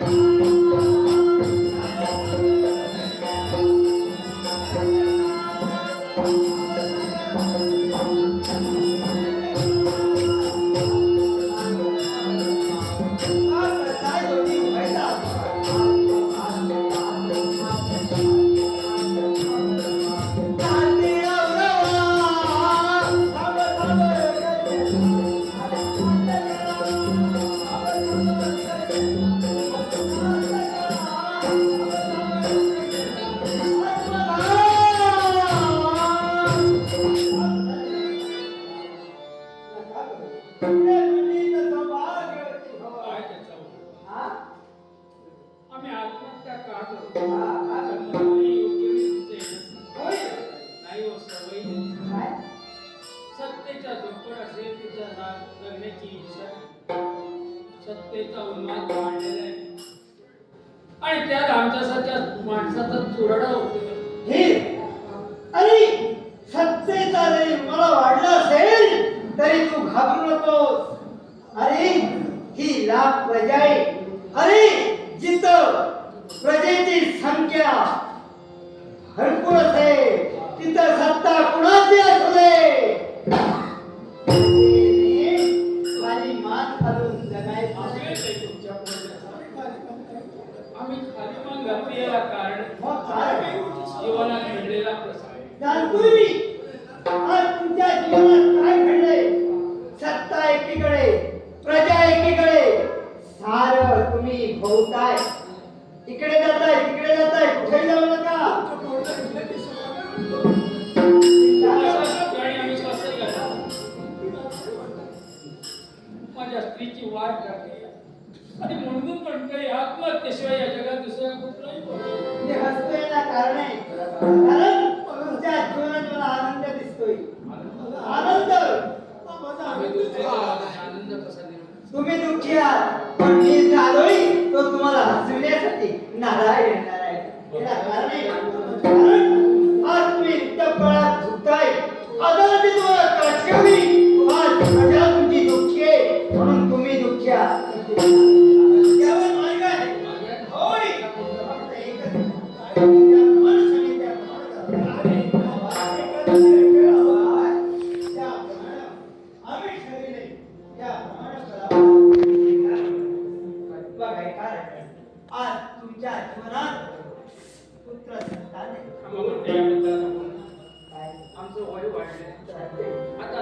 Thank you. करण्याची इच्छा सत्तेचा उन्माद वाढलेला आहे. आणि माणसाचा चुरडा होतो हे अरे सत्तेचा मला असेल तरी तू घाबरू नकोस. अरे ही लाभ प्रजा आहे. अरे जिथं प्रजेची संख्या भरपूर असेल तिथं सत्ता कुणाची यापूर्वी आज तुमच्या जीवनात काय घडलंय? सत्ता एकीकडे प्रजा एकीकडे. सार तुम्ही भोवताय. इकडे जाताय तिकडे जाताय. कुठे जाऊ नका. माझ्या स्त्रीची वाट लागते आणि म्हणून म्हणतोय आत्महत्येशिवाय या जगात दुसऱ्या कुठलाही कारण. तुम्ही दुःखी आहात पण मी झालोय तो तुम्हाला हसविण्यासाठी नारायण.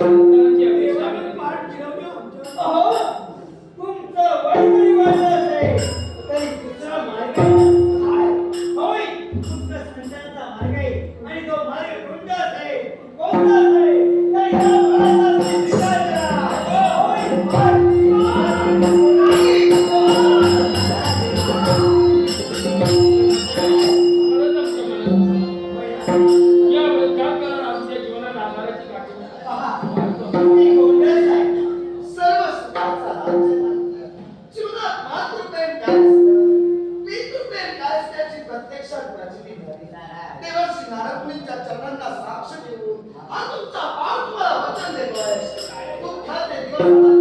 Música असणारा तुमच्या चरणांना साक्ष देऊन हा तुमचा पाप तुम्हाला वचन देतोय दुःखाचे दिवस